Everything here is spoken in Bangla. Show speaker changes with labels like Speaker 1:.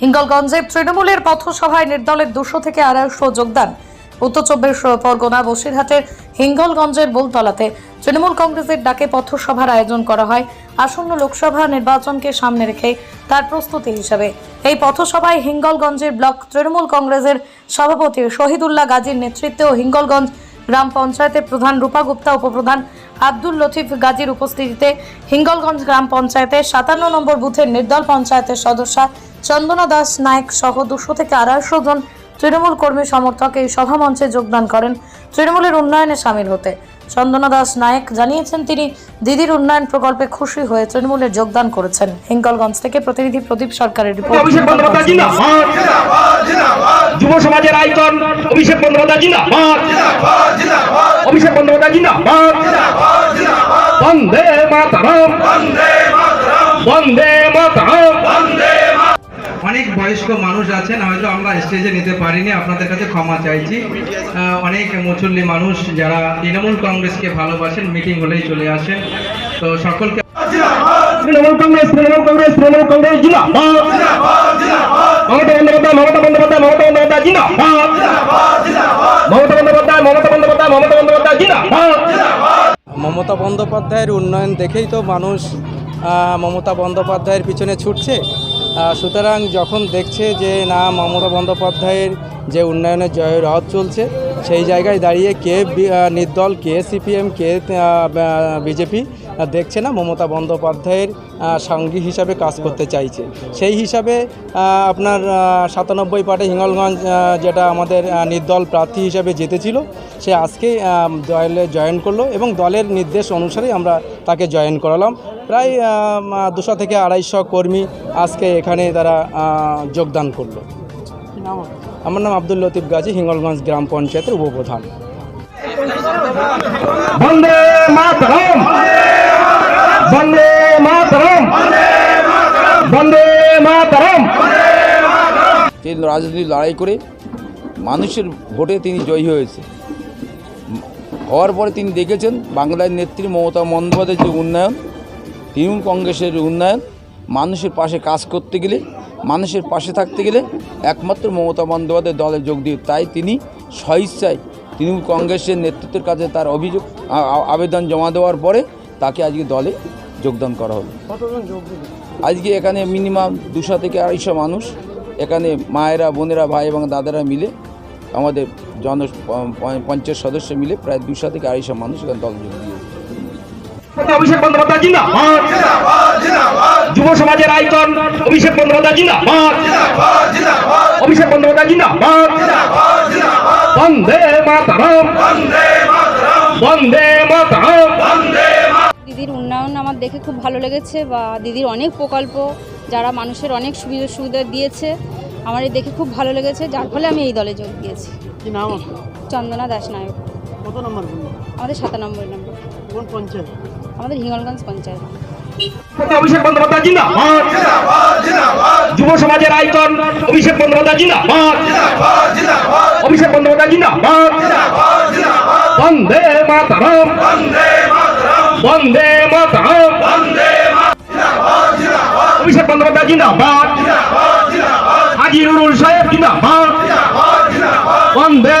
Speaker 1: হিঙ্গলগঞ্জে তৃণমূলের পথসভায় নির্দলের দুশো থেকে আড়াইশো যোগদান। উত্তর চব্বিশ পরগনা বসিরহাটের হিঙ্গলগঞ্জের বোলতলাতে তৃণমূল কংগ্রেসের ডাকে পথসভার আয়োজন করা হয়। আসন্ন লোকসভা নির্বাচনকে সামনে রেখে তার প্রস্তুতি হিসাবে। এই পথসভায় হিঙ্গলগঞ্জের ব্লক তৃণমূল কংগ্রেসের সভাপতি শহীদুল্লাহ গাজীর নেতৃত্বে ও হিঙ্গলগঞ্জ গ্রাম পঞ্চায়েতের প্রধান রূপা গুপ্তা, উপপ্রধান আব্দুল লতিফ গাজীর উপস্থিতিতে হিঙ্গলগঞ্জ গ্রাম পঞ্চায়েতের সাতান্ন নম্বর বুথের নির্দল পঞ্চায়েতের সদস্যা চন্দনা দাস নায়ক সহ দুশো থেকে আড়াইশো জন তৃণমূল কর্মী সমর্থক এই সভামঞ্চে যোগদান করেন তৃণমূলের উন্নয়নে সামিল হতে। চন্দনা দাস নায়ক জানিয়েছেন তিনি দিদির উন্নয়ন প্রকল্পে খুশি হয়ে তৃণমূলে যোগদান করেছেন। হিঙ্গলগঞ্জ থেকে প্রতিনিধি প্রদীপ সরকারের রিপোর্ট।
Speaker 2: অভিষেক বন্দ্যোপাধ্যায় জিন্দাবাদ যুব সমাজের আইকন অভিষেক বন্দ্যোপাধ্যায় জিন্দাবাদ। অভিষেক বন্দ্যোপাধ্যায় জিন্দাবাদ। বন্দে মাতরম। বন্দে
Speaker 3: অনেক বয়স্ক মানুষ আছেন হয়তো আমরা স্টেজে নিতে পারিনি আপনাদের কাছে ক্ষমা চাইছি। অনেক মুসল্লি মানুষ যারা তৃণমূল কংগ্রেসকে ভালোবাসেন মিটিং হলেই চলে আসেন। তো সকলকে
Speaker 2: তৃণমূল কংগ্রেস তৃণমূল কংগ্রেস তৃণমূল কংগ্রেস মমতা বন্দ্যোপাধ্যায় মমতা বন্দ্যোপাধ্যায় মমতা বন্দ্যোপাধ্যায় জিন্দাবাদ। মমতা বন্দ্যোপাধ্যায় মমতা বন্দ্যোপাধ্যায় মমতা বন্দ্যোপাধ্যায় জিন্দাবাদ।
Speaker 4: মমতা বন্দ্যোপাধ্যায়ের উন্নয়ন দেখেই তো মানুষ আহ, মমতা বন্দ্যোপাধ্যায়ের পিছনে ছুটছে। সুতরাং যখন দেখছে যে না মমতা বন্দ্যোপাধ্যায়ের যে উন্নয়নের জয়ের রথ চলছে সেই জায়গায় দাঁড়িয়ে কে নির্দল, কে সিপিএম, কে বিজেপি দেখছে না মমতা বন্দ্যোপাধ্যায়ের সঙ্গী হিসাবে কাজ করতে চাইছে। সেই হিসাবে আপনার সাতানব্বই পাটে হিঙ্গলগঞ্জ যেটা আমাদের নির্দল প্রার্থী হিসাবে জিতেছিল, সে আজকে দলে জয়েন করল এবং দলের নির্দেশ অনুসারেই আমরা তাকে জয়েন করালাম। প্রায় দুশো থেকে আড়াইশো কর্মী আজকে এখানে তারা যোগদান করল। আমার নাম আব্দুল লতিফ গাজী হিঙ্গলগঞ্জ গ্রাম পঞ্চায়েতের উপপ্রধান।
Speaker 2: বন্দে মাতরম। বন্দে মাতরম। বন্দে মাতরম।
Speaker 5: তিনি রাজনীতি লড়াই করে মানুষের ভোটে তিনি জয়ী হয়েছে। হওয়ার পরে তিনি দেখেছেন বাংলার নেত্রী মমতা বন্দ্যোপাধ্যায়ের যে উন্নয়ন তৃণমূল কংগ্রেসের উন্নয়ন মানুষের পাশে কাজ করতে গেলে মানুষের পাশে থাকতে গেলে একমাত্র মমতা বন্দ্যোপাধ্যায়ের দলে যোগ দিয়ে তাই তিনি স্বইচ্ছায় তৃণমূল কংগ্রেসের নেতৃত্বের কাছে তার অভিযোগ আবেদন জমা দেওয়ার পরে তাকে আজকে দলে যোগদান করা হলো। আজকে এখানে মিনিমাম দুশো থেকে আড়াইশো মানুষ এখানে মায়েরা বোনেরা ভাই এবং দাদারা মিলে আমাদের জন পঞ্চায়েত সদস্য মিলে প্রায় দুশো থেকে আড়াইশো মানুষ এখানে দল যোগ দিয়েছে।
Speaker 2: অভিষেক বন্দ্যোপাধ্যায় জিন্দাবাদ যুব সমাজের আইকন অভিষেক বন্দ্যোপাধ্যায় জিন্দাবাদ অভিষেক বন্দ্যোপাধ্যায় জিন্দাবাদ বন্দে মাতরম। বন্দে মাতরম।
Speaker 6: দিদির উন্নয়ন আমার দেখে খুব ভালো লেগেছে বা দিদির অনেক প্রকল্প যারা মানুষের অনেক সুবিধা সুবিধা দিয়েছে আমার এই দেখে খুব ভালো লেগেছে যার ফলে আমি এই দলে যোগ দিয়েছি।
Speaker 7: কি নাম?
Speaker 6: চন্দনা দাস নায়ক।
Speaker 7: কত নম্বর
Speaker 6: আমাদের সাতানব্বই নম্বর।
Speaker 7: কোন পঞ্চায়েত?
Speaker 6: আমাদের হিঙ্গলগঞ্জ পঞ্চায়েত।
Speaker 2: অভিষেক বন্দ্যোপাধ্যায় জিন্দাবাদ যুব সমাজের আইকন অভিষেক বন্দ্যোপাধ্যায় জিন্দাবাদ অভিষেক বন্দ্যোপাধ্যায় জিন্দাবাদ বন্দে মাতরম। বন্দে মাতরম। অভিষেক বন্দ্যোপাধ্যায় জিন্দাবাদ। হাজি নুরুল সাহেব জিন্দাবাদ। বন্দে